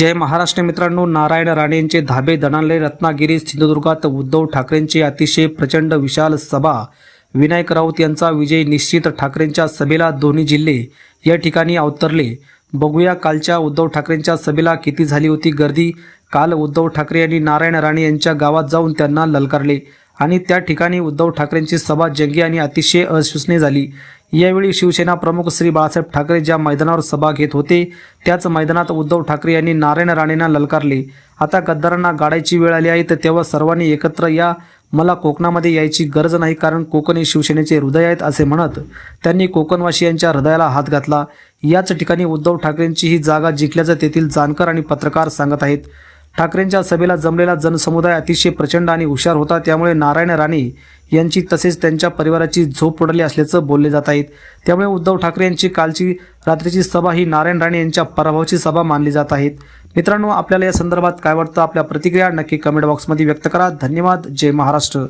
जय महाराष्ट्र मित्रांनो नारायण राणेंचे धाबे दणाले रत्नागिरी सिंधुदुर्गात उद्धव ठाकरेंची अतिशय प्रचंड विशाल सभा. विनायक राऊत यांचा विजय निश्चित ठाकरेंच्या सभेला दोन्ही जिल्हे या ठिकाणी अवतरले. बघूया कालच्या उद्धव ठाकरेंच्या सभेला किती झाली होती गर्दी. काल उद्धव ठाकरे यांनी नारायण राणे यांच्या गावात जाऊन त्यांना ललकारले आणि त्या ठिकाणी उद्धव ठाकरेंची सभा जंगी आणि अतिशय अविश्वसनीय झाली. यावेळी शिवसेना प्रमुख श्री बाळासाहेब ठाकरे ज्या मैदानावर सभा घेत होते त्याच मैदानात उद्धव ठाकरे यांनी नारायण राणेंना ललकारले. आता गद्दारांना गाडायची वेळ आली आहे तर तेव्हा सर्वांनी एकत्र या मला कोकणामध्ये यायची गरज नाही कारण कोकण हे शिवसेनेचे हृदय आहेत असे म्हणत त्यांनी कोकणवासियांच्या हृदयाला हात घातला. याच ठिकाणी उद्धव ठाकरेंची ही जागा जिंकल्याचं तेथील जाणकार आणि पत्रकार सांगत आहेत. ठाकरेंच्या सभेला जमलेला जनसमुदाय अतिशय प्रचंड आणि हुशार होता त्यामुळे नारायण राणे यांची तसेच त्यांच्या परिवाराची झोप उडली असल्याचं बोलले जात आहेत. त्यामुळे उद्धव ठाकरे यांची कालची रात्रीची सभा ही नारायण राणे यांच्या पराभवाची सभा मानली जात आहेत. मित्रांनो आपल्याला या संदर्भात काय वाटतं? आपल्या प्रतिक्रिया नक्की कमेंट बॉक्समध्ये व्यक्त करा. धन्यवाद. जय महाराष्ट्र.